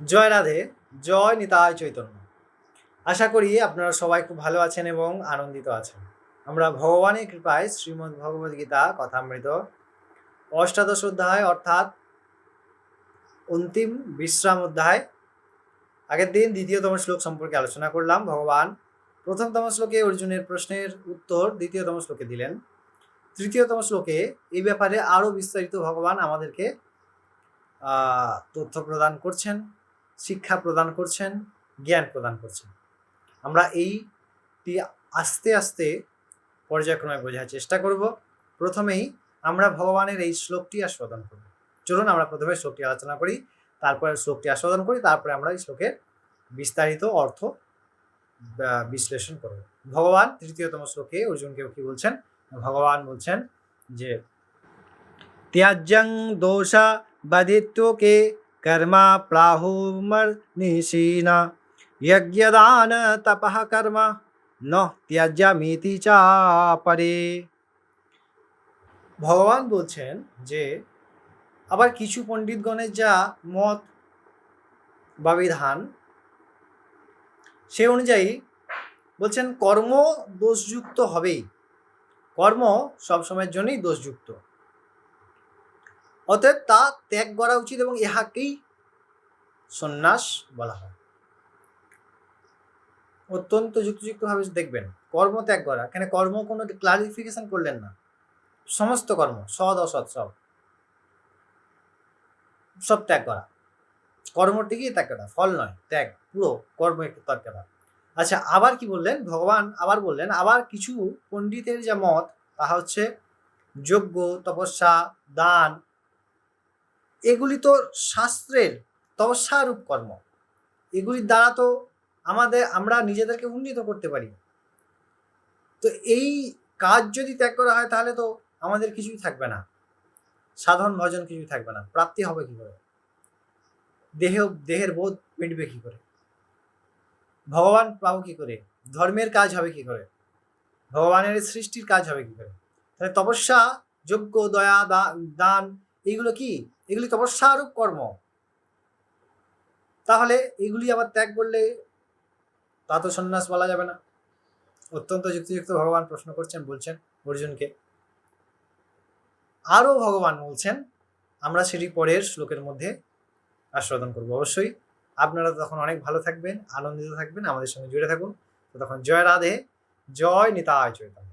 জয় রাধে, জয় নিতায় চৈতন্য। আশা করি আপনারা সবাই খুব ভালো আছেন এবং আনন্দিত আছেন। আমরা ভগবানের কৃপায় শ্রীমদ্ ভগবদ গীতা কথামৃত অষ্টাদশ অধ্যায় অর্থাৎ অন্তিম বিশ্রাম অধ্যায়। আগের দিন দ্বিতীয়তম শ্লোক সম্পর্কে আলোচনা করলাম, ভগবান প্রথমতম শ্লোকে অর্জুনের প্রশ্নের উত্তর দ্বিতীয়তম শ্লোকে দিলেন। তৃতীয়তম শ্লোকে এই ব্যাপারে আরও বিস্তারিত ভগবান আমাদেরকে তথ্য প্রদান করছেন। শিক্ষা প্রদান করছেন, জ্ঞান প্রদান করছেন। আমরা এইটি আস্তে আস্তে পর্যায়ক্রমে বোঝার চেষ্টা করব। প্রথমেই আমরা ভগবানের এই শ্লোকটি আস্বাদন করব। চলুন আমরা প্রথমে শ্লোকটি আলোচনা করি, তারপরে শ্লোকটি আস্বাদন করি, তারপরে আমরা এই শ্লোকের বিস্তারিত অর্থ বিশ্লেষণ করব। ভগবান, তৃতীয়তম শ্লোকে অর্জুনকে কি বলছেন? ভগবান বলছেন যে, ত্যাজ্যং দোষা বাধিত্বকে প্রাহুমর নিশীনা যজ্ঞদান তপঃ কর্ম ন ত্যাজ্যমিতি চাপরে ভগবান বলছেন যে, আবার কিছু পণ্ডিতগণের যা মত বা বিধান, সে অনুযায়ী বলছেন, কর্ম দোষযুক্ত হবেই। কর্ম সবসময়ের জন্যই দোষযুক্ত। অতএব তা ত্যাগ করা উচিত এবং ইহাকেই সন্ন্যাস বলা হয়। অত্যন্ত যুক্তিযুক্তভাবে দেখবেন, কর্ম ত্যাগ করা। এখানে কর্ম কোনো ক্লারিফিকেশন করলেন না। সমস্ত কর্ম, সৎ, অসৎ, সব। সব ত্যাগ করা। কর্মটিকেই ত্যাগ করা, ফল নয়, ত্যাগ, পুরো কর্ম একটু ত্যাগ করা। আচ্ছা আবার কি বললেন? ভগবান আবার বললেন, আবার কিছু পণ্ডিতের যা মত, তাহা হচ্ছে যজ্ঞ, তপস্যা, দান এগুলি তো শাস্ত্রের তপস্যারূপ কর্ম। এগুলির দ্বারা তো আমাদের, আমরা নিজেদেরকে উন্নীত করতে পারি। তো এই কাজ যদি ত্যাগ করা হয়, তাহলে তো আমাদের কিছুই থাকবে না। সাধন, ভজন কিছুই থাকবে না। প্রাপ্তি হবে কি করে? দেহ, দেহের বোধ মিটবে কি করে? ভগবান পাবো কি করে? ধর্মের কাজ হবে কি করে? ভগবানের সৃষ্টির কাজ হবে কি করে? তাহলে তপস্যা, যজ্ঞ, দয়া দান, এইগুলো কি? এগুলি তপস্যারূপ কর্ম। তাহলে এগুলি আবার ত্যাগ করলে তা তো সন্ন্যাস বলা যাবে না। অত্যন্ত যুক্তিযুক্ত ভগবান প্রশ্ন করছেন, বলছেন অর্জুনকে। আরও ভগবান বলছেন, আমরা সেটি পরের শ্লোকের মধ্যে আস্বাদন করব অবশ্যই। আপনারা তখন অনেক ভালো থাকবেন, আনন্দিত থাকবেন, আমাদের সঙ্গে জুড়ে থাকুন। তখন জয় রাধে, জয় নিতায় চৈতন্য।